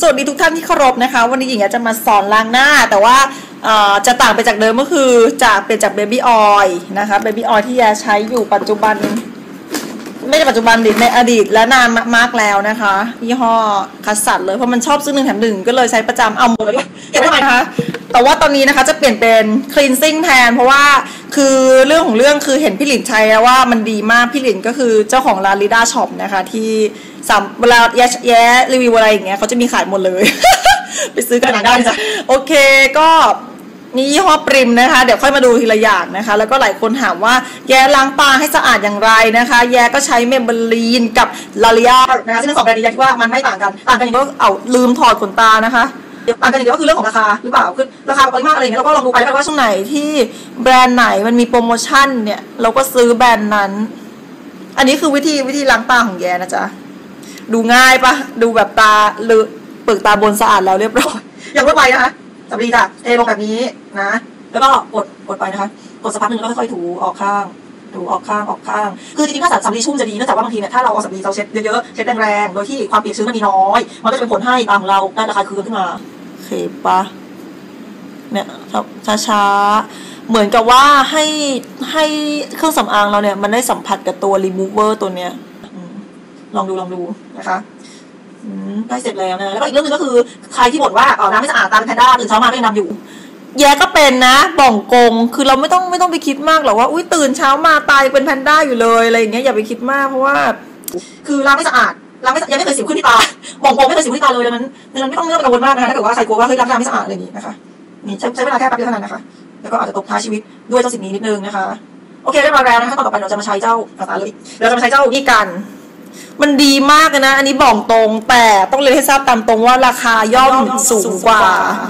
สวัสดีทุกท่านที่เคารพนะคะ วันนี้หญิงจะมาสอนล้างหน้า แต่ว่าจะต่างไปจากเดิมก็คือจะเปลี่ยนจากเบบี้ออยนะคะเบบี้ออยที่ยาใช้อยู่ปัจจุบัน ไม่ใช่ปัจจุบันดิในอดีตและนานมากแล้วนะคะยี่ห้อคัสสัตเลยเพราะมันชอบซื้อหนึ่งแถมหนึ่งก็เลยใช้ประจำเอาหมดเลยเก็บไว้ทำไมคะแต่ว่าตอนนี้นะคะจะเปลี่ยนเป็น cleansing แทน เพราะว่าคือเรื่องของเรื่องคือเห็นพี่หลินใช้แล้วว่ามันดีมากพี่หลินก็คือเจ้าของร้านลิด้าช็อปนะคะที่ สามเวลาแย่แย่รีวิวอะไรอย่างเงี้ยเขาจะมีขายหมดเลย ไปซื้อกันได้จ้ะโอเคก็นี่ยี่ห้อปริมนะคะ เดี๋ยวค่อยมาดูทีละอย่างนะคะ แล้วก็หลายคนถามว่าแย่ล้างตาให้สะอาดอย่างไรนะคะ แย่ก็ใช้เมมเบลีนกับลาลิอานะคะซึ่งสองแบรนด์นี้คิดว่ามันไม่ต่างกันต่างกันอย่างก็เอาลืมถอดขนตานะคะต่างกันอย่างเดียวก็คือเรื่องของราคาหรือเปล่าคือราคาปริมาณอะไรเงี้ยเราก็ลองดูไปว่าช่วงไหนที่แบรนด์ไหนมันมีโปรโมชั่นเนี่ย เราก็ซื้อแบรนด์นั้น อันนี้คือวิธีวิธีล้างตาของแย่นะจ๊ะ ดูง่ายปะดูแบบตาหรือเปลือกตาบนสะอาดแล้วเรียบร้อย อย่างรวดไวนะคะสำลีจ้ะเทลงแบบนี้นะ แล้วก็กดกดไปนะคะ กดสักพักหนึ่งแล้วก็ค่อยๆถูออกข้างถูออกข้างออกข้าง คือจริงๆถ้าสำลีชุ่มจะดีเนื่องจากว่าบางทีเนี่ยถ้าเราเอาสำลีเราเช็ดเยอะๆเช็ดแรงๆโดยที่ความเปียกชื้นมันมีน้อย มันก็จะเป็นผลให้ตาของเราได้ราคาคืนขึ้นมาโอเคปะเนี่ยช้าๆเหมือนกับว่าให้ให้เครื่องสำอางเราเนี่ยมันได้สัมผัสกับตัวรีมูเวอร์ตัวเนี้ย ลองดูลองดูนะคะได้เสร็จแล้วนะแล้วก็อีกเรื่องนึงก็คือใครที่บ่นว่าเออน้ำไม่สะอาดตามแพนด้าตื่นเช้ามาก็ยังดำอยู่ แย่ก็เป็นนะบ่องกงคือเราไม่ต้องไม่ต้องไปคิดมากหรอกว่าอุ้ยตื่นเช้ามาตายเป็นแพนด้าอยู่เลยอะไรอย่างเงี้ยอย่าไปคิดมากเพราะว่า คือล้างไม่สะอาดล้างไม่ยังไม่เคยสิวขึ้นที่ตาบ่องกงไม่เคยสิวขึ้นที่ตาเลยดังนั้นดังนั้นไม่ต้องไม่ต้องกังวลมากนะคะถ้าเกิดว่าใครกลัวว่าเฮ้ยล้างน้ำไม่สะอาดอะไรอย่างงี้นะคะนี่ใช้ใช้เวลาแค่แป๊บเดียวเท่านั้นนะคะแล้วก็อาจจะตกท้ายชีวิตด้วยเจ้าสิ่งนี้นิดนึงนะคะ โอเคเรียบร้อยแล้วนะคะต่อไปเราจะมาใช้เจ้าตาเลยเราจะมาใช้เจ้านี่กัน มันดีมากนะ อันนี้บอกตรงแต่ต้องเรียนให้ทราบตามตรงว่าราคาย่อมสูงกว่า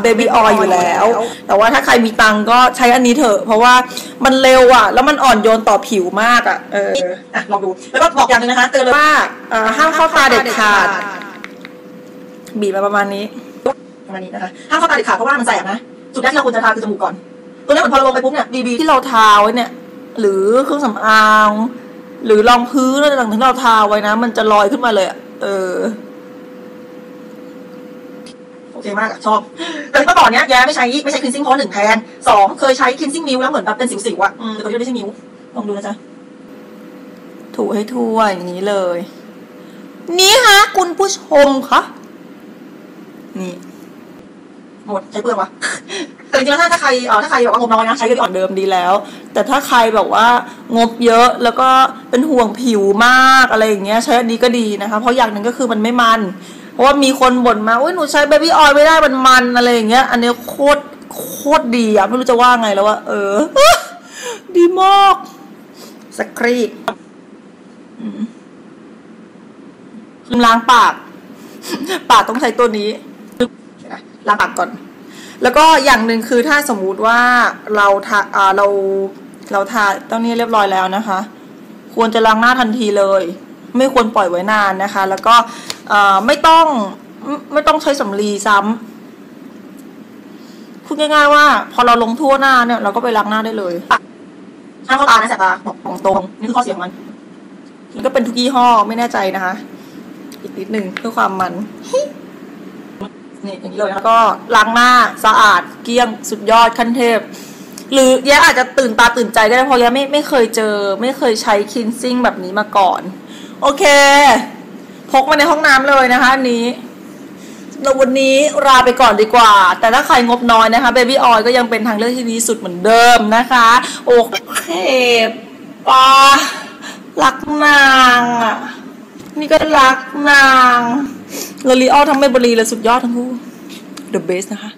เบบี้ออยอยู่แล้ว แต่ว่าถ้าใครมีตังก็ใช้อันนี้เถอะ เพราะว่ามันเร็วอะ แล้วมันอ่อนโยนต่อผิวมากอะ เอออะลองดู แล้วก็บอกอย่างนึงนะคะ เตือนเลยว่าห้ามเข้าตาเด็ดขาด บีบมาประมาณนี้ประมาณนี้นะคะห้ามเข้าตาเด็ดขาดเพราะว่ามันแสบนะจุดแรกที่เราควรจะทาคือจมูกก่อน ตัวนี้เหมือนพอเราลงไปปุ๊บเนี่ยบีบีที่เราทาไว้เนี่ย หรือเครื่องสำอาง หรือรองพื้นอะไรต่างๆที่เราทาไว้นะ มันจะลอยขึ้นมาเลยเออโอเคมากชอบ แต่เมื่อก่อนเนี้ยแย่ไม่ใช้ไม่ใช้คินซิ่งเพราะหนึ่งแทนสองเคยใช้คินซิ่งมิวแล้วเหมือนแบบเป็นสิวๆอะแต่ตัวนี้ไม่ใช่มิวลองดูนะจ๊ะ ถูให้ทั่วอย่างนี้เลย นี่ฮะ คุณผู้ชมคะนี่ หมดใช้เปลืองวะ แต่จริงๆแล้วถ้าใครเออถ้าใครแบบว่างบน้อยนะใช้ก่อนเดิมดีแล้ว แต่ถ้าใครแบบว่างบเยอะแล้วก็เป็นห่วงผิวมากอะไรอย่างเงี้ยใช้อันนี้ก็ดีนะคะ เพราะอย่างหนึ่งก็คือมันไม่มัน เพราะว่ามีคนบ่นมาอุ้ยหนูใช้เบบี้ออยล์ไม่ได้มันมันอะไรอย่างเงี้ยอันนี้โคตรโคตรดีอะไม่รู้จะว่าไงแล้วว่าเออ ดีมากสกรีดล้างปาก ปากต้องใช้ตัวนี้ล้างปากก่อน แล้วก็อย่างหนึ่งคือถ้าสมมุติว่าเราทาเราเราทาตรงนี้เรียบร้อยแล้วนะคะ ควรจะล้างหน้าทันทีเลย ไม่ควรปล่อยไว้นานนะคะ แล้วก็ไม่ต้องไม่ต้องใช้สำลีซ้ำพูดง่ายๆว่า พอเราลงทั่วหน้าเนี่ยเราก็ไปล้างหน้าได้เลยห้ามเข้าตานะแสบตาของตรงนี่คือข้อเสียของมันมันก็เป็นทุกยี่ห้อไม่แน่ใจนะคะ อีกนิดหนึ่งเพื่อความมัน นี่อย่างนี้เลยแล้วก็ล้างหน้าสะอาดเกลี้ยงสุดยอดขั้นเทพ หรือแย่อาจจะตื่นตาตื่นใจก็ได้เพราะแย่ไม่ไม่เคยเจอ ไม่เคยใช้คินซิ่งแบบนี้มาก่อน โอเค พกมาในห้องน้ำเลยนะคะอันนี้เราวันนี้ลาไปก่อนดีกว่า แต่ถ้าใครงบน้อยนะคะเบบี้ออยก็ยังเป็นทางเลือกที่ดีสุดเหมือนเดิมนะคะ โอเคปารักนางอะ นี่ก็รักนางลอรีออลทั้งเมเบรีเลยสุดยอดทั้งคู่ The best นะคะ